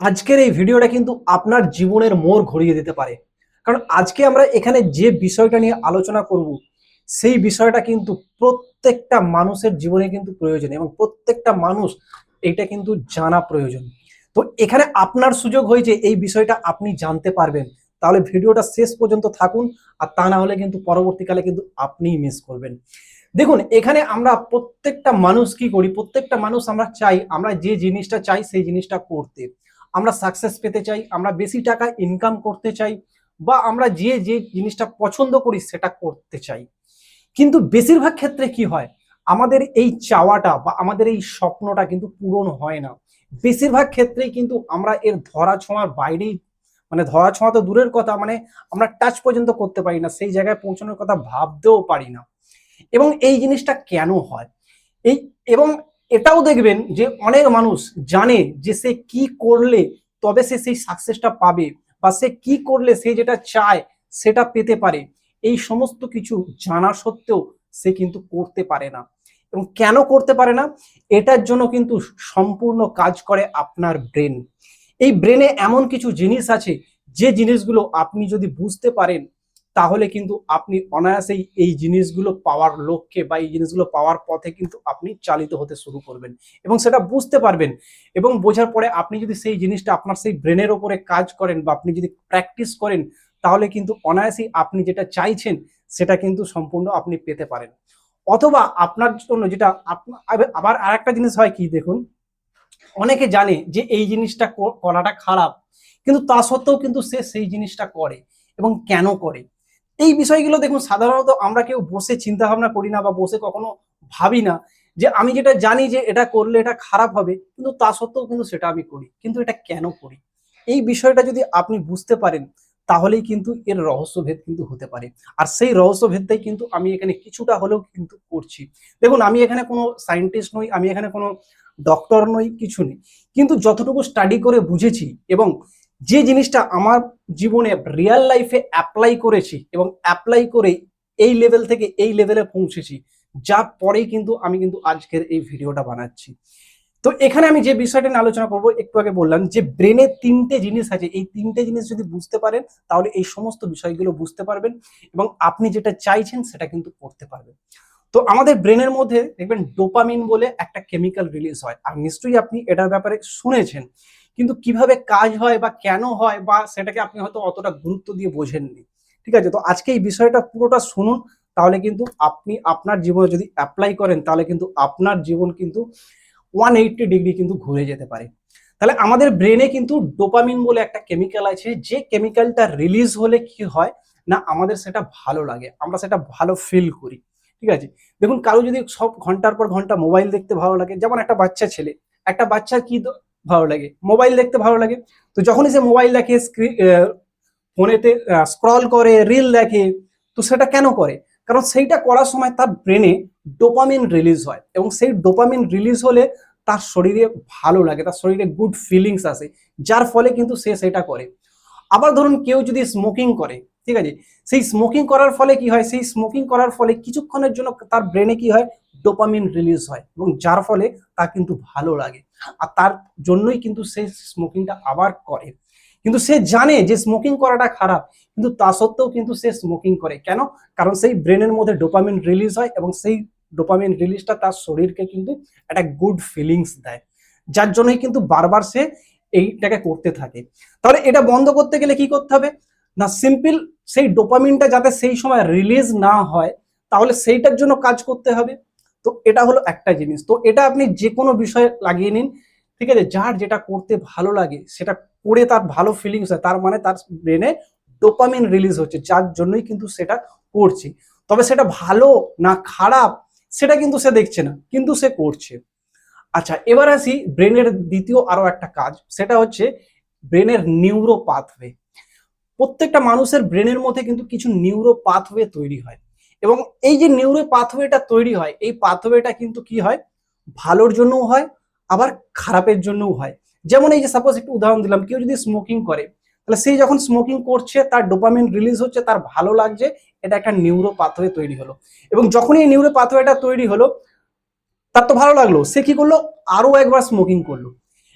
আজকের এই ভিডিওটা কিন্তু আপনার জীবনের মোড় ঘুরিয়ে দিতে পারে। কারণ আজকে আমরা এখানে যে বিষয়টা নিয়ে আলোচনা করব, সেই বিষয়টা কিন্তু প্রত্যেকটা মানুষের জীবনে কিন্তু প্রয়োজন এবং প্রত্যেকটা মানুষ এটা কিন্তু জানা প্রয়োজন। তো এখানে আপনার সুযোগ হয়েছে এই বিষয়টা আপনি জানতে পারবেন। তাহলে ভিডিওটা শেষ পর্যন্ত থাকুন আর তা না হলে কিন্তু পরবর্তীকালে কিন্তু আপনিই মিস করবেন। দেখুন, এখানে আমরা প্রত্যেকটা মানুষ কি করি? প্রত্যেকটা মানুষ আমরা চাই, আমরা যে জিনিসটা চাই সেই জিনিসটা করতে। আমরা সাকসেস পেতে চাই, আমরা বেশি টাকা ইনকাম করতে চাই, বা আমরা যে যে জিনিসটা পছন্দ করি সেটা করতে চাই। কিন্তু বেশিরভাগ ক্ষেত্রে কি হয়? আমাদের এই চাওয়াটা বা আমাদের এই স্বপ্নটা কিন্তু পূরণ হয় না। বেশিরভাগ ক্ষেত্রেই কিন্তু আমরা এর ধরা ছোঁয়ার বাইরেই মানে ধরা ছোঁয়া তো দূরের কথা মানে আমরা টাচ পর্যন্ত করতে পারি না, সেই জায়গায় পৌঁছানোর কথা ভাবতেও পারি না। এবং এই জিনিসটা কেন হয়? এই, এবং এটাও দেখবেন যে অনেক মানুষ জানে যে সে কি করলে তবে সে সেই সাকসেসটা পাবে বা সে কি করলে সে যেটা চায় সেটা পেতে পারে। এই সমস্ত কিছু জানা সত্ত্বেও সে কিন্তু করতে পারে না। এবং কেন করতে পারে না? এটার জন্য কিন্তু সম্পূর্ণ কাজ করে আপনার ব্রেন এই ব্রেনে এমন কিছু জিনিস আছে যে জিনিসগুলো আপনি যদি বুঝতে পারেন তাহলে কিন্তু আপনি অনায়াসেই এই জিনিসগুলো পাওয়ার লক্ষ্যে বা এই জিনিসগুলো পাওয়ার পথে কিন্তু আপনি চালিত হতে শুরু করবেন। এবং সেটা বুঝতে পারবেন এবং বোঝার পরে আপনি যদি সেই জিনিসটা আপনার সেই ব্রেনের ওপরে কাজ করেন বা আপনি যদি প্র্যাকটিস করেন, তাহলে কিন্তু অনায়াসেই আপনি যেটা চাইছেন, সেটা কিন্তু সম্পূর্ণ আপনি পেতে পারেন। অথবা আপনার জন্য যেটা আবার- আবার আরেকটা জিনিস হয় কি দেখুন? অনেকে জানে যে এই জিনিসটা করাটা খারাপ, কিন্তু তা সত্ত্বেও কিন্তু সে সেই জিনিসটা করে এবং কেন করে? এই বিষয়গুলো দেখুন, সাধারণত আমরা কেউ বসে চিন্তা ভাবনা করি না বা বসে কখনো ভাবি না যে আমি যেটা জানি যে এটা করলে এটা খারাপ হবে, কিন্তু তা সত্ত্বেও কিন্তু সেটা আমি করি। কিন্তু এটা কেন করি? এই বিষয়টা যদি আপনি বুঝতে পারেন, তাহলেই কিন্তু এর রহস্যভেদ কিন্তু হতে পারে। আর সেই রহস্যভেদটাই কিন্তু আমি এখানে কিছুটা হলেও কিন্তু করছি। দেখুন, আমি এখানে কোনো সায়েন্টিস্ট নই, আমি এখানে কোনো ডক্টর নই, কিছু নেই। কিন্তু যতটুকু স্টাডি করে বুঝেছি এবং যে জিনিসটা আমার জীবনে রিয়েল লাইফে অ্যাপ্লাই করেছি এবং অ্যাপ্লাই করে এই লেভেল থেকে এই লেভেলে পৌঁছেছি, যার পরেই কিন্তু আমি কিন্তু আজকের এই ভিডিওটা বানাচ্ছি। তো এখানে আমি যে বিষয়টা নিয়ে আলোচনা করব, একটু আগে বললাম যে ব্রেনে তিনটে জিনিস আছে। এই তিনটে জিনিস যদি বুঝতে পারেন, তাহলে এই সমস্ত বিষয়গুলো বুঝতে পারবেন এবং আপনি যেটা চাইছেন সেটা কিন্তু করতে পারবেন। তো আমাদের ব্রেনের মধ্যে দেখবেন ডোপামিন বলে একটা কেমিক্যাল রিলিজ হয়। আর নিশ্চয়ই আপনি এটার ব্যাপারে শুনেছেন। কিন্তু কীভাবে কাজ হয় বা কেন হয় বা সেটাকে আপনি হয়তো অতটা গুরুত্ব দিয়ে বোঝেননি। ঠিক আছে? তো আজকে এই বিষয়টা পুরোটা শুনুন, তাহলে কিন্তু আপনি আপনার জীবনে যদি অ্যাপ্লাই করেন, তাহলে কিন্তু আপনার জীবন কিন্তু ওয়ান এইটটি ডিগ্রি কিন্তু ঘুরে যেতে পারে। তাহলে আমাদের ব্রেনে কিন্তু ডোপামিন বলে একটা কেমিক্যাল আছে, যে কেমিক্যালটা রিলিজ হলে কি হয়? না, আমাদের সেটা ভালো লাগে, আমরা সেটা ভালো ফিল করি। ঠিক আছে? দেখুন, কারও যদি সব ঘণ্টার পর ঘণ্টা মোবাইল দেখতে ভালো লাগে, যেমন একটা বাচ্চা ছেলে, একটা বাচ্চার কি ভালো লাগে। মোবাইল দেখতে ভালো লাগে। তো যখনই সে মোবাইল দেখে ফোনেতে স্ক্রল করে রিল দেখে, তো সেটা কেন করে? কারণ সেইটা করার সময় তার ব্রেনে ডোপামিন রিলিজ হয় এবং সেই ডোপামিন রিলিজ হলে তার শরীরে ভালো লাগে, তার শরীরে গুড ফিলিংস আসে, যার ফলে কিন্তু সে সেটা করে। আবার ধরুন কেউ যদি স্মোকিং করে, ঠিক আছে? সেই স্মোকিং করার ফলে কি হয়? সেই স্মোকিং করার ফলে কিছুক্ষণের জন্য তার ব্রেনে কি হয়? ডোপামিন রিলিজ হয় এবং যার ফলে তা কিন্তু ভালো লাগে। আর তার জন্যই কিন্তু সে স্মোকিংটা আবার করে। কিন্তু সে জানে যে স্মোকিং করাটা খারাপ, কিন্তু তা সত্ত্বেও কিন্তু সে স্মোকিং করে। কেন? কারণ সেই ব্রেনের মধ্যে ডোপামিন রিলিজ হয় এবং সেই ডোপামিন রিলিজটা তার শরীরকে কিন্তু একটা গুড ফিলিংস দেয়। যার জন্যই কিন্তু বারবার সে এইটাকে করতে থাকে। তাহলে এটা বন্ধ করতে গেলে কি করতে হবে? না সিম্পল সেই ডোপামিনটা যাতে সেই সময় রিলিজ না হয়, তাহলে সেইটার জন্য কাজ করতে হবে। তো এটা হলো একটা জিনিস। তো এটা আপনি যে কোনো বিষয়ে লাগিয়ে নিন, ঠিক আছে? যার যেটা করতে ভালো লাগে, সেটা করে তার ভালো ফিলিংস হয়, তার মানে তার ব্রেনে ডোপামিন রিলিজ হচ্ছে, যার জন্যই কিন্তু সেটা করছে। তবে সেটা ভালো না খারাপ, সেটা কিন্তু সে দেখছে না, কিন্তু সে করছে। আচ্ছা এবার আসি ব্রেনের দ্বিতীয় আরও একটা কাজ, সেটা হচ্ছে ব্রেনের নিউরো পাথওয়ে প্রত্যেকটা মানুষের ব্রেনের মধ্যে কিন্তু কিছু নিউরো পাথওয়ে তৈরি হয়। এবং এই যে নিউরো পাথওয়েটা তৈরি হয়, এই পাথওয়েটা কিন্তু কি হয়? ভালোর জন্যও হয়, আবার খারাপের জন্যও হয়। যেমন এই যে সাপোজ একটু উদাহরণ দিলাম, কেউ যদি স্মোকিং করে, তাহলে সে যখন স্মোকিং করছে, তার ডোপামিন রিলিজ হচ্ছে, তার ভালো লাগছে, এটা একটা নিউরো পাথওয়ে তৈরি হলো। এবং যখনই এই নিউরো পাথওয়েটা তৈরি হলো, তার তো ভালো লাগল, সে কি করল? আরও একবার স্মোকিং করল।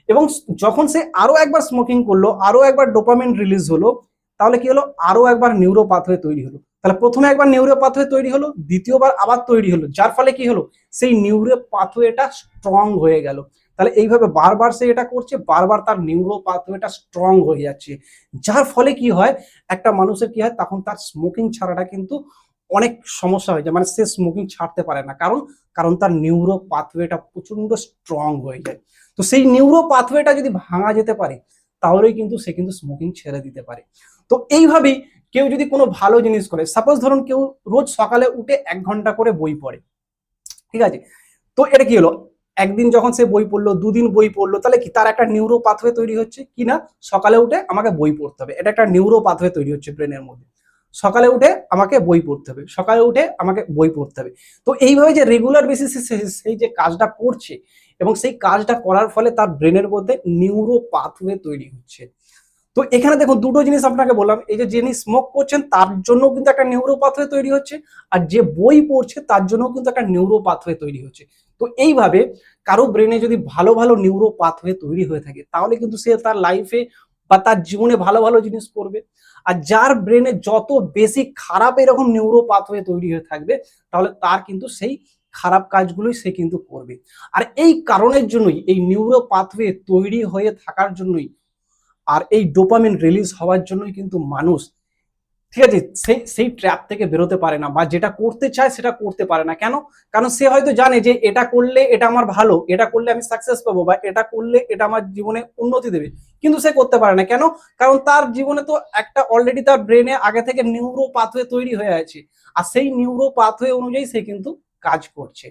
এবং যখন সে আরও একবার স্মোকিং করল আরও একবার ডোপামিন রিলিজ হলো, তাহলে কি হলো? আরও একবার নিউরো পাথওয়ে তৈরি হলো। তাহলে প্রথমে একবার নিউরো পাথওয়ে তৈরি হলো, দ্বিতীয়বার আবার তৈরি হলো। যার ফলে কি হলো? সেই নিউরো পাথওয়েটা স্ট্রং হয়ে গেল। তাহলে এইভাবে বারবার সে এটা করছে, বারবার তার নিউরো পাথওয়েটা স্ট্রং হয়ে যাচ্ছে। যার ফলে কি হয়? একটা মানুষের কি হয়? তখন তার স্মোকিং ছাড়াটা কিন্তু অনেক সমস্যা হয়ে যায়। মানে সে স্মোকিং ছাড়তে পারে না। কারণ কারণ তার নিউরো পাথওয়েটা প্রচণ্ড স্ট্রং হয়ে যায়। তো সেই নিউরো পাথওয়েটা যদি ভাঙা যেতে পারে, তাহলেই কিন্তু সে কিন্তু স্মোকিং ছেড়ে দিতে পারে। তো এইভাবেই কেউ যদি কোনো ভালো জিনিস করে সাপোজ ধরুন কেউ রোজ সকালে উঠে এক ঘণ্টা করে বই পড়ে, ঠিক আছে? তো এটা কি হলো? একদিন যখন সে বই পড়ল, দুদিন বই পড়ল, তাহলে কি তার একটা নিউরো পাথওয়ে তৈরি হচ্ছে কি না? সকালে উঠে আমাকে বই পড়তে হবে। এটা একটা নিউরো পাথওয়ে তৈরি হচ্ছে ব্রেনের মধ্যে। সকালে উঠে আমাকে বই পড়তে হবে। সকালে উঠে আমাকে বই পড়তে হবে। তো এইভাবে যে রেগুলার বেসিসে সেই যে কাজটা করছে এবং সেই কাজটা করার ফলে তার ব্রেনের মধ্যে নিউরো পাথওয়ে তৈরি হচ্ছে। তো এখানে দেখুন দুটো জিনিস আপনাকে বললাম। এই যে যিনি স্মোক করছেন, তার জন্য কিন্তু একটা নিউরো পাথওয়ে তৈরি হচ্ছে, আর যে বই পড়ছে, তার জন্য কিন্তু একটা নিউরো পাথওয়ে তৈরি হচ্ছে। তো এইভাবে কারও ব্রেনে যদি ভালো ভালো নিউরো পাথওয়ে তৈরি হয়ে থাকে, তাহলে কিন্তু সে তার লাইফে বা তার জীবনে ভালো ভালো জিনিস করবে। আর যার ব্রেনে যত বেশি খারাপ এরকম নিউরো পাথওয়ে তৈরি হয়ে থাকবে, তাহলে তার কিন্তু সেই খারাপ কাজগুলোই সে কিন্তু করবে। আর এই কারণের জন্যই, এই নিউরো পাথওয়ে তৈরি হয়ে থাকার জন্যই আর এই ডোপামিন রিলিজ হওয়ার জন্যই কিন্তু মানুষ, ঠিক আছে, সেই সেই ট্র্যাপ থেকে বেরোতে পারে না বা যেটা করতে চায় সেটা করতে পারে না। কেন? কারণ সে হয়তো জানে যে এটা করলে এটা আমার ভালো, এটা করলে আমি সাকসেস পাবো বা এটা করলে এটা আমার জীবনে উন্নতি দেবে। কিন্তু সে করতে পারে না। কেন? কারণ তার জীবনে তো একটা অলরেডি তার ব্রেনে আগে থেকে নিউরো পাথওয়ে তৈরি হয়ে আছে। আর সেই নিউরো পাথওয়ে অনুযায়ী সে কিন্তু কাজ করছে।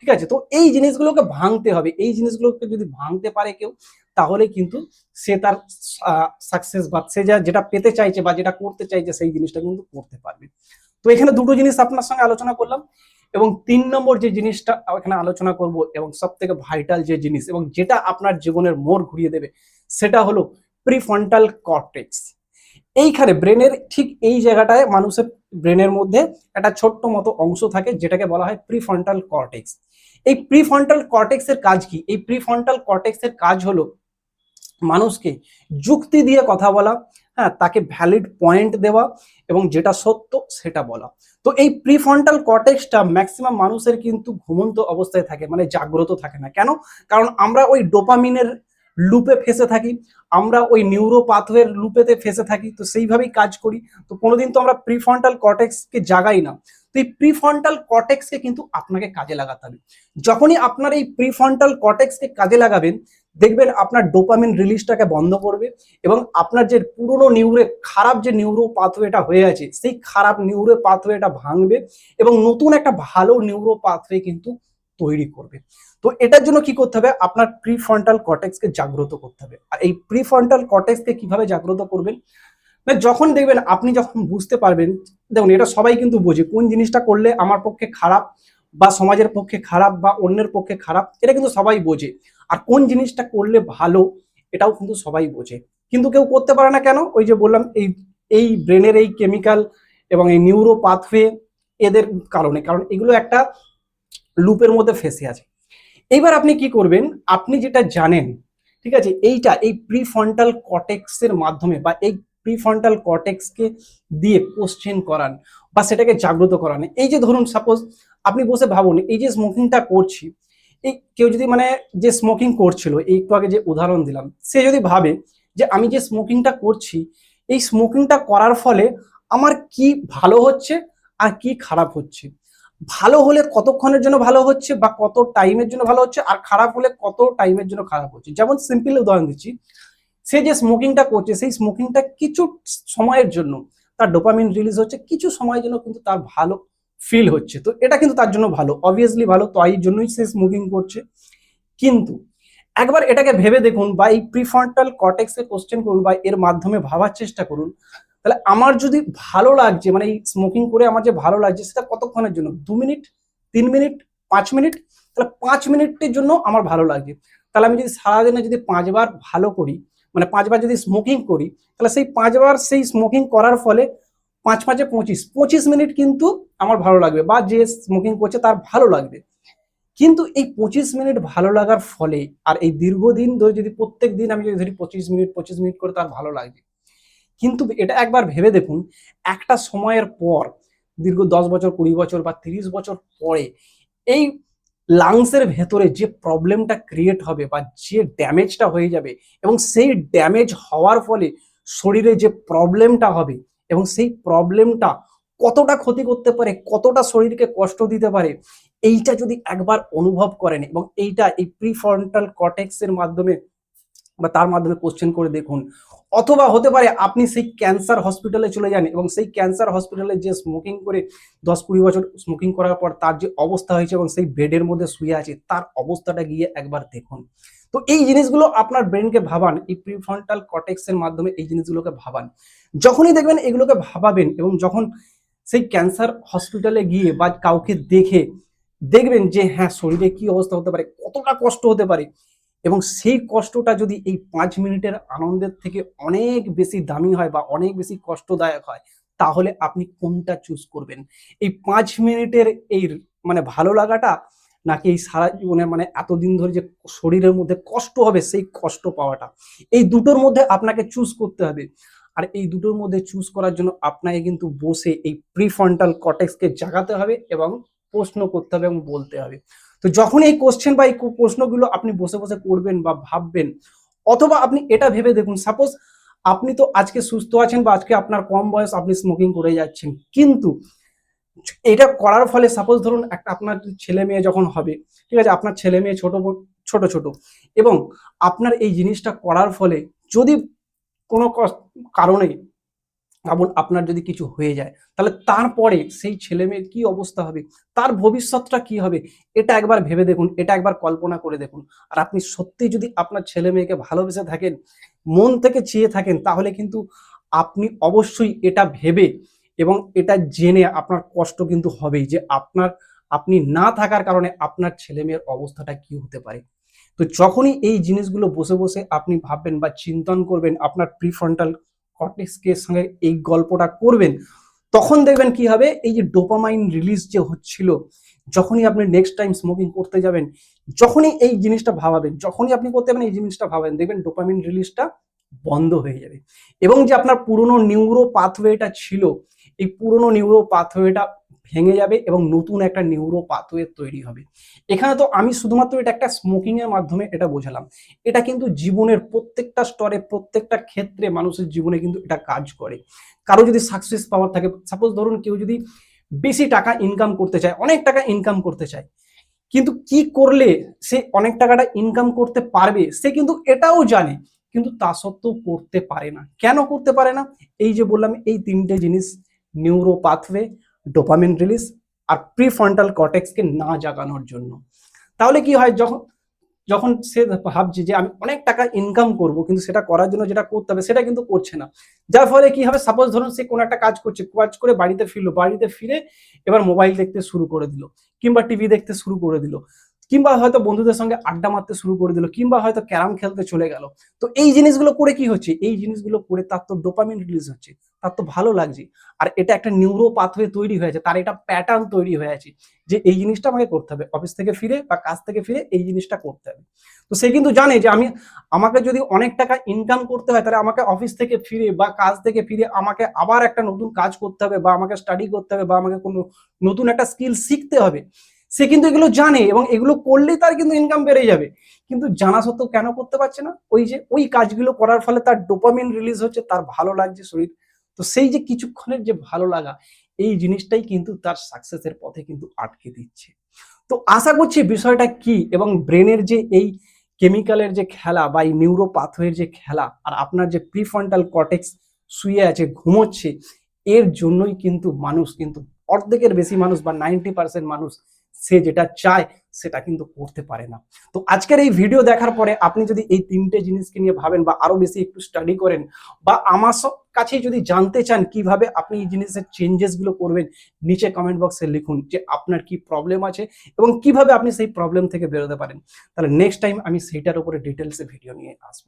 ঠিক আছে? তো এই জিনিসগুলোকে ভাঙতে হবে। এই জিনিসগুলোকে যদি ভাঙতে পারে কেউ তাহলে কিন্তু সে তার সাকসেস বা সে যা, যেটা পেতে চাইছে বা যেটা করতে চাইছে সেই জিনিসটা কিন্তু করতে পারবে। তো এখানে দুটো জিনিস আপনার সঙ্গে আলোচনা করলাম এবং তিন নম্বর যে জিনিসটা এখানে আলোচনা করব এবং সব থেকে ভাইটাল যে জিনিস এবং যেটা আপনার জীবনের মোড় ঘুরিয়ে দেবে সেটা হলো প্রিফন্টাল কর্টেক্স এইখানে ব্রেনের ঠিক এই জায়গাটায় মানুষের ব্রেনের মধ্যে একটা ছোট্ট মতো অংশ থাকে যেটাকে বলা হয় প্রিফন্টাল কর্টেক্স এই প্রিফন্টাল কর্টেক্সের কাজ কি? এই প্রিফন্টাল কর্টেক্সের কাজ হলো মানুষকে যুক্তি দিয়ে কথা বলা হ্যাঁ তাকে ভ্যালিড পয়েন্ট দেওয়া এবং যেটা সত্য সেটা বলা। তো এই প্রিফন্টাল কর্টেক্সটা ম্যাক্সিমাম মানুষের কিন্তু ঘুমন্ত অবস্থায় থাকে মানে জাগ্রত থাকে না। কেন? কারণ আমরা ওই ডোপামিনের লুপে ফেসে থাকি, আমরা ওই নিউরো পাথওয়ের লুপেতে ফেসে থাকি, তো সেইভাবেই কাজ করি। তো কোনোদিন তো আমরা প্রিফন্টাল কর্টেক্সকে জাগাই না। তো এই প্রিফন্টাল কর্টেক্সকে কিন্তু আপনাকে কাজে লাগাতে হবে। যখনই আপনার এই প্রিফন্টাল কর্টেক্সকে কাজে লাগাবেন দেখবেন আপনার ডোপামিন রিলিজটাকে বন্ধ করবে এবং আপনার যে পুরনো নিউরে খারাপ যে নিউরো পাথওয়েটা হয়ে আছে, সেই খারাপ নিউরো পাথওয়েটা ভাঙবে এবং নতুন একটা ভালো নিউরো পাথওয়ে কিন্তু তৈরি করবে। তো এটার জন্য কি করতে হবে? আপনার প্রিফ্রন্টাল কটেক্সকে জাগ্রত করতে হবে। আর এই প্রিফ্রন্টাল কটেক্সকে কীভাবে জাগ্রত করবেন? না, যখন দেখবেন আপনি যখন বুঝতে পারবেন, দেখুন এটা সবাই কিন্তু বোঝে, কোন জিনিসটা করলে আমার পক্ষে খারাপ বা সমাজের পক্ষে খারাপ বা অন্যের পক্ষে খারাপ, এটা কিন্তু সবাই বোঝে। আর কোন জিনিসটা করলে ভালো, এটাও কিন্তু সবাই বোঝে। কিন্তু কেউ করতে পারে না কেন? ওই যে বললাম, এই এই ব্রেনের এই কেমিক্যাল এবং এই নিউরো পাথওয়ে এদের কারণে, কারণ এগুলো একটা লুপের মধ্যে ফেসে আছে। এইবার আপনি কি করবেন? আপনি যেটা জানেন, ঠিক আছে, এইটা, এই প্রিফন্টাল কটেক্সের মাধ্যমে বা এই প্রিফন্টাল কটেক্সকে দিয়ে কোশ্চেন করান বা সেটাকে জাগ্রত করান। এই যে ধরুন, সাপোজ আপনি বসে ভাবুন, এই যে স্মোকিংটা করছি এই কেউ যদি মানে যে স্মোকিং করছিল একটু আগে যে উদাহরণ দিলাম, সে যদি ভাবে যে আমি যে স্মোকিংটা করছি, এই স্মোকিংটা করার ফলে আমার কি ভালো হচ্ছে আর কি খারাপ হচ্ছে? ভালো হলে কতক্ষণের জন্য ভালো হচ্ছে বা কত টাইমের জন্য ভালো হচ্ছে আর খারাপ হলে কত টাইমের জন্য খারাপ হচ্ছে? যেমন সিম্পল উদাহরণ দিচ্ছি, সে যে স্মোকিংটা করছে, সেই স্মোকিংটা কিছু সময়ের জন্য, তার ডোপামিন রিলিজ হচ্ছে, কিছু সময়ের জন্য কিন্তু তার ভালো ফিল হচ্ছে। তো এটা কিন্তু তার জন্য ভালো অবভিয়াসলি ভালো, তো এই জন্যই সে স্মোকিং করছে। কিন্তু একবার এটাকে ভেবে দেখুন বা এই প্রিফ্রন্টাল কটেক্সকে কোশ্চেন করুন বা এর মাধ্যমে ভাবার চেষ্টা করুন, তাহলে আমার যদি ভালো লাগছে মানে এই স্মোকিং করে আমার যে ভালো লাগছে, সেটা কতক্ষণের জন্য? দু মিনিট, তিন মিনিট, পাঁচ মিনিট? তাহলে পাঁচ মিনিটের জন্য আমার ভালো লাগছে। তাহলে আমি যদি সারাদিনে যদি পাঁচবার ভালো করি মানে পাঁচবার যদি স্মোকিং করি, তাহলে সেই পাঁচবার সেই স্মোকিং করার ফলে পাঁচ পাঁচে পঁচিশ পঁচিশ মিনিট কিন্তু আমার ভালো লাগবে বা যে স্মোকিং করছে তার ভালো লাগবে। কিন্তু এই পঁচিশ মিনিট ভালো লাগার ফলে আর এই দীর্ঘদিন ধরে যদি প্রত্যেক দিন আমি যদি ধরি পঁচিশ মিনিট পঁচিশ মিনিট করে তার ভালো লাগবে। কিন্তু এটা একবার ভেবে দেখুন, একটা সময়ের পর, দীর্ঘ দশ বছর, কুড়ি বছর বা তিরিশ বছর পরে এই লাংসের ভেতরে যে প্রবলেমটা ক্রিয়েট হবে বা যে ড্যামেজটা হয়ে যাবে এবং সেই ড্যামেজ হওয়ার ফলে শরীরে যে প্রবলেমটা হবে এবং সেই প্রবলেমটা কতটা ক্ষতি করতে পারে, কতটা শরীরকে কষ্ট দিতে পারে, এইটা যদি একবার অনুভব করেন এবং এইটা এই প্রিফ্রন্টাল কটেক্স এর মাধ্যমে বা তার মাধ্যমে কোশ্চেন করে দেখুন। অথবা হতে পারে আপনি সেই ক্যান্সার হসপিটালে চলে যান এবং সেই ক্যান্সার হসপিটালে যে স্মোকিং করে দশ কুড়ি বছর স্মোকিং করার পর তার যে অবস্থা হয়েছে এবং সেই বেডের মধ্যে শুয়ে আছে, তার অবস্থাটা গিয়ে একবার দেখুন। তো এই জিনিসগুলো আপনার ব্রেনকে ভাবান, এই প্রিফ্রন্টাল কটেক্স এর মাধ্যমে এই জিনিসগুলোকে ভাবান। যখনই দেখবেন এগুলোকে ভাবাবেন এবং যখন সেই ক্যান্সার হসপিটালে গিয়ে বা কাউকে দেখে দেখবেন যে হ্যাঁ শরীরে কি অবস্থা হতে পারে, কতটা কষ্ট হতে পারে এবং সেই কষ্টটা যদি এই পাঁচ মিনিটের আনন্দের থেকে অনেক বেশি দামি হয় বা অনেক বেশি কষ্টদায়ক হয়, তাহলে আপনি কোনটা চুজ করবেন? এই পাঁচ মিনিটের এই মানে ভালো লাগাটা নাকি এই সারা জীবনে মানে এতদিন ধরে যে শরীরের মধ্যে কষ্ট হবে সেই কষ্ট পাওয়াটা? এই দুটোর মধ্যে আপনাকে চুজ করতে হবে। আর এই দুটোর মধ্যে চুজ করার জন্য আপনাকে কিন্তু বসে এই প্রিফ্রন্টাল কটেক্সকে জাগাতে হবে এবং প্রশ্ন করতে হবে এবং বলতে হবে। তো যখন এই কোশ্চেন বা এই প্রশ্নগুলো আপনি বসে বসে করবেন বা ভাববেন, অথবা আপনি এটা ভেবে দেখুন সাপোজ আপনি তো আজকে সুস্থ আছেন বা আজকে আপনার কম বয়স, আপনি স্মোকিং করে যাচ্ছেন। কিন্তু এটা করার ফলে সাপোজ ধরুন একটা আপনার ছেলে মেয়ে যখন হবে, ঠিক আছে? আপনার ছেলে মেয়ে ছোট ছোট ছোট এবং আপনার এই জিনিসটা করার ফলে যদি কোনো কারণে ভাবুন আপনার যদি কিছু হয়ে যায়, তাহলে তারপরে সেই ছেলে মেয়ের কি অবস্থা হবে? তার ভবিষ্যৎটা কি হবে? এটা একবার ভেবে দেখুন, এটা একবার কল্পনা করে দেখুন। আর আপনি সত্যি যদি আপনার ছেলে মেয়েকে ভালোবেসে থাকেন, মন থেকে চেয়ে থাকেন, তাহলে কিন্তু আপনি অবশ্যই এটা ভেবে এবং এটা জেনে আপনার কষ্ট কিন্তু হবেই যে আপনার, আপনি না থাকার কারণে আপনার ছেলে মেয়ের অবস্থাটা কি হতে পারে। তো যখনই এই জিনিসগুলো বসে বসে আপনি ভাববেন বা চিন্তন করবেন, আপনার প্রিফ্রন্টাল কর্টেক্সকে সঙ্গে এই গল্পটা করবেন, তখন দেখবেন কি হবে? এই যে ডোপামাইন রিলিজ যে হচ্ছিল, যখনই আপনি নেক্সট টাইম স্মোকিং করতে যাবেন, যখনই এই জিনিসটা ভাবাবেন, যখনই আপনি করতে যাবেন, এই জিনিসটা ভাবেন দেখবেন ডোপামিন রিলিজটা বন্ধ হয়ে যাবে। এবং যে আপনার পুরনো নিউরো পাথওয়েটা ছিল এই পুরনো নিউরো পাথওয়েটা ভেঙে যাবে এবং নতুন একটা নিউরো পাথওয়ে তৈরি হবে। এখানে তো আমি শুধুমাত্র এটা একটা স্মোকিং এর মাধ্যমে এটা বোঝালাম। এটা কিন্তু জীবনের প্রত্যেকটা স্তরে, প্রত্যেকটা ক্ষেত্রে মানুষের জীবনে কিন্তু এটা কাজ করে। কারও যদি সাকসেস পাওয়ার থাকে সাপোজ ধরুন কেউ যদি বেশি টাকা ইনকাম করতে চায়, অনেক টাকা ইনকাম করতে চায়, কিন্তু কি করলে সে অনেক টাকাটা ইনকাম করতে পারবে, সে কিন্তু এটাও জানে, কিন্তু তা সত্ত্বেও করতে পারে না। কেন করতে পারে না? এই যে বললাম, এই তিনটে জিনিস নিউরো পাথওয়ে ডোপামিন রিলিজ আর প্রিফ্রন্টাল কটেক্সকে না জাগানোর জন্য। তাহলে কি হয়, যখন যখন সে ভাবছে যে আমি অনেক টাকা ইনকাম করব, কিন্তু সেটা করার জন্য যেটা করতে হবে সেটা কিন্তু করছে না। যার ফলে কি হবে সাপোজ ধরুন সে কোনো একটা কাজ করছে, কাজ করে বাড়িতে ফিরলো, বাড়িতে ফিরে এবার মোবাইল দেখতে শুরু করে দিল, কিংবা টিভি দেখতে শুরু করে দিল। কিংবা হয়তো বন্ধুদের সঙ্গে আড্ডা মারতে শুরু করে দিল, কিংবা হয়তো ক্যারাম খেলতে চলে গেল। তো এই জিনিসগুলো করে কি হচ্ছে? এই জিনিসগুলো করে তার তো ডোপামিন রিলিজ হচ্ছে, তার তো ভালো লাগছে। আর এটা একটা নিউরো পাথওয়ে তৈরি হয়েছে, তার এটা প্যাটার্ন তৈরি হয়ে আছে যে এই জিনিসটা আমাকে করতে হবে অফিস থেকে ফিরে বা কাজ থেকে ফিরে এই জিনিসটা করতে হবে। তো সে কিন্তু জানে যে আমি, আমাকে যদি অনেক টাকা ইনকাম করতে হয়, তাহলে আমাকে অফিস থেকে ফিরে বা কাজ থেকে ফিরে আমাকে আবার একটা নতুন কাজ করতে হবে বা আমাকে স্টাডি করতে হবে বা আমাকে কোনো নতুন একটা স্কিল শিখতে হবে। সে কিন্তু এগুলো জানে এবং এগুলো করলেই তার কিন্তু ইনকাম বেড়ে যাবে। কিন্তু জানা সত্ত্বেও কেন করতে পারছে না? ওই যে, ওই কাজগুলো করার ফলে তার ডোপামিন রিলিজ হচ্ছে, তার ভালো লাগছে শরীর। তো সেই যে কিছুক্ষণের যে ভালো লাগা, এই জিনিসটাই কিন্তু তার সাকসেসের পথে কিন্তু আটকে দিচ্ছে। তো আশা করছি বিষয়টা কি এবং ব্রেনের যে এই কেমিক্যালের যে খেলা বা এই নিউরো পাথওয়ের যে খেলা আর আপনার যে প্রিফ্রন্টাল কটেক্স শুয়ে আছে, ঘুমোচ্ছে, এর জন্যই কিন্তু মানুষ কিন্তু অর্ধেকের বেশি মানুষ বা নাইনটি পার্সেন্ট মানুষ সে যেটা চায় সেটা কিন্তু করতে পারে না। তো আজকের এই ভিডিও দেখার পরে আপনি যদি এই তিনটে জিনিসকে নিয়ে ভাবেন বা আরও বেশি একটু স্টাডি করেন বা আমার সব কাছে যদি জানতে চান কীভাবে আপনি এই জিনিসের চেঞ্জেসগুলো করবেন, নিচে কমেন্ট বক্সে লিখুন যে আপনার কি প্রবলেম আছে এবং কীভাবে আপনি সেই প্রবলেম থেকে বেরোতে পারেন। তাহলে নেক্সট টাইম আমি সেইটার উপরে ডিটেলসে ভিডিও নিয়ে আসব।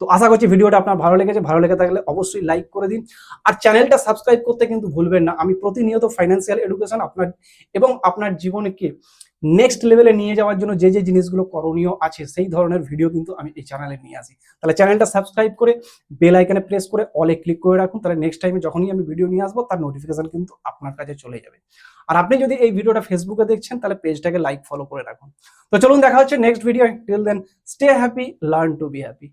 তো আশা করছি ভিডিওটা আপনার ভালো লেগেছে। ভালো লেগে থাকলে অবশ্যই লাইক করে দিন। আর চ্যানেলটা সাবস্ক্রাইব করতে কিন্তু ভুলবেন না। আমি প্রতিনিয়ত ফাইন্যান্সিয়াল এডুকেশন আপনার এবং আপনার জীবনকে নেক্সট লেভেলে নিয়ে যাওয়ার জন্য যে যে জিনিসগুলো করণীয় আছে, সেই ধরনের ভিডিও কিন্তু আমি এই চ্যানেলে নিয়ে আসি। তাহলে চ্যানেলটা সাবস্ক্রাইব করে বেল আইকনে প্রেস করে অলে ক্লিক করে রাখুন। তাহলে নেক্সট টাইমে যখনই আমি ভিডিও নিয়ে আসব, তার নোটিফিকেশন কিন্তু আপনার কাছে চলে যাবে। আর আপনি যদি এই ভিডিওটা ফেসবুকে দেখছেন, তাহলে পেজটাকে লাইক ফলো করে রাখুন। তো চলুন দেখা হচ্ছে next video till then stay happy learn to be happy